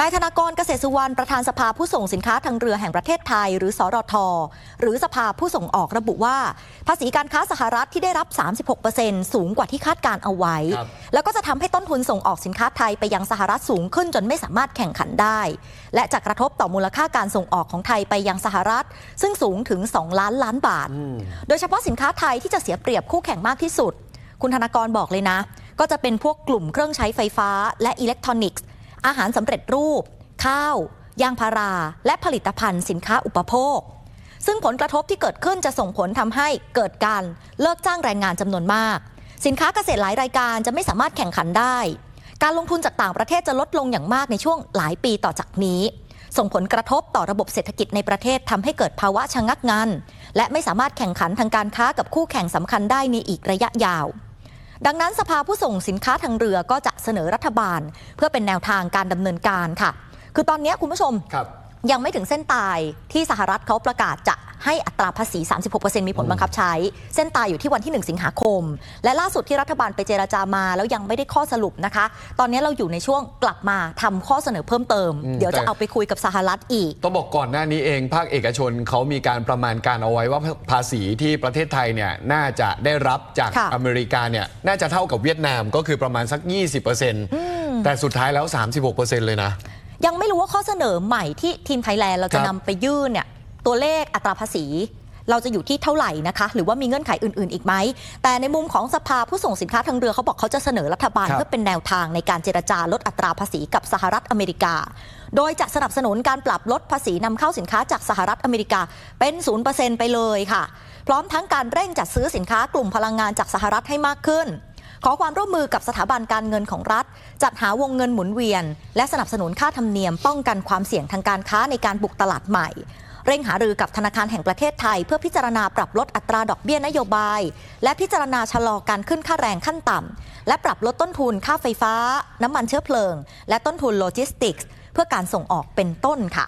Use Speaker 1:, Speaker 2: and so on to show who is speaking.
Speaker 1: นายธนากรเกษตรสุวรรณประธานสภาผู้ส่งสินค้าทางเรือแห่งประเทศไทย หรือสรท หรือสภาผู้ส่งออกระบุว่า ภาษีการค้าสหรัฐที่ได้รับ 36%สูงกว่าที่คาดการเอาไว้
Speaker 2: ครับ
Speaker 1: แล้วก็จะทำให้ต้นทุนส่งออกสินค้าไทยไปยังสหรัฐสูงขึ้นจนไม่สามารถแข่งขันได้ และจะกระทบต่อมูลค่าการส่งออกของไทยไปยังสหรัฐ ซึ่งสูงถึง 2 ล้านล้านบาท โดยเฉพาะสินค้าไทยที่จะเสียเปรียบคู่แข่งมากที่สุด คุณธนากรบอกเลยนะ ก็จะเป็นพวกกลุ่มเครื่องใช้ไฟฟ้าและอิเล็กทรอนิกส์ อาหารสำเร็จรูป ข้าว ยางพารา และผลิตภัณฑ์สินค้าอุปโภค ซึ่งผลกระทบที่เกิดขึ้นจะส่งผลทำให้เกิดการเลิกจ้างแรงงานจำนวนมาก สินค้าเกษตรหลายรายการจะไม่สามารถแข่งขันได้ การลงทุนจากต่างประเทศจะลดลงอย่างมากในช่วงหลายปีต่อจากนี้ ส่งผลกระทบต่อระบบเศรษฐกิจในประเทศทำให้เกิดภาวะชะงักงันและไม่สามารถแข่งขันทางการค้ากับคู่แข่งสำคัญได้ในอีกระยะยาว ดังนั้นสภาผู้ส่งสินค้าทางเรือก็จะเสนอรัฐบาล เพื่อเป็นแนวทางการดำเนินการค่ะ คือตอนนี้คุณผู้ชม
Speaker 2: ครับ
Speaker 1: ยังไม่ถึงเส้นตายที่สหรัฐเขาประกาศจะ ให้อัตราภาษี 36%มีผลบังคับใช้ เส้นตายอยู่ที่วันที่ 1 สิงหาคม และล่าสุดที่รัฐบาลไปเจราจามา แล้วยังไม่ได้ข้อสรุปนะคะ ตอนนี้เราอยู่ในช่วงกลับมาทำข้อเสนอเพิ่มเติม
Speaker 2: อืม
Speaker 1: เดี๋ยวจะ
Speaker 2: แต่
Speaker 1: เอาไปคุยกับสหรัฐอีก
Speaker 2: ต้องบอกก่อนหน้านี้เอง ภาคเอกชนเขามีการประมาณการเอาไว้ว่าภาษีที่ประเทศไทยเนี่ยน่าจะได้รับจาก
Speaker 1: ค่ะ
Speaker 2: อเมริกาเนี่ยน่าจะเท่ากับเวียดนามก็คือประมาณสัก 20%แต่สุดท้ายแล้ว 36%เลยนะ
Speaker 1: ยังไม่รู้ว่าข้อเสนอใหม่ที่ทีมไทยแลนด์เราจะ
Speaker 2: ครับ
Speaker 1: นำไปยื่นเนี่ย ตัวเลขอัตราภาษี เราจะอยู่ที่เท่าไหร่นะคะ หรือว่ามีเงื่อนไขอื่น ๆ อีกไหม แต่ในมุมของสภาผู้ส่งสินค้าทางเรือเขาบอกเขาจะเสนอรัฐบาล
Speaker 2: ครับ
Speaker 1: เพื่อเป็นแนวทางในการเจรจาลดอัตราภาษีกับสหรัฐอเมริกา โดยจะสนับสนุนการปรับลดภาษีนำเข้าสินค้าจากสหรัฐอเมริกาเป็น0%ไปเลยค่ะ พร้อมทั้งการเร่งจัดซื้อสินค้ากลุ่มพลังงานจากสหรัฐให้มากขึ้นขอความร่วมมือกับสถาบันการเงินของรัฐ จัดหาวงเงินหมุนเวียน และสนับสนุนค่าธรรมเนียมป้องกันความเสี่ยงทางการค้าในการบุกตลาดใหม่ เร่งหารือกับธนาคารแห่งประเทศไทย เพื่อพิจารณาปรับลดอัตราดอกเบี้ยนโยบาย และพิจารณาชะลอการขึ้นค่าแรงขั้นต่ำและปรับลดต้นทุนค่าไฟฟ้า น้ำมันเชื้อเพลิง และต้นทุนโลจิสติกส์เพื่อการส่งออกเป็นต้นค่ะ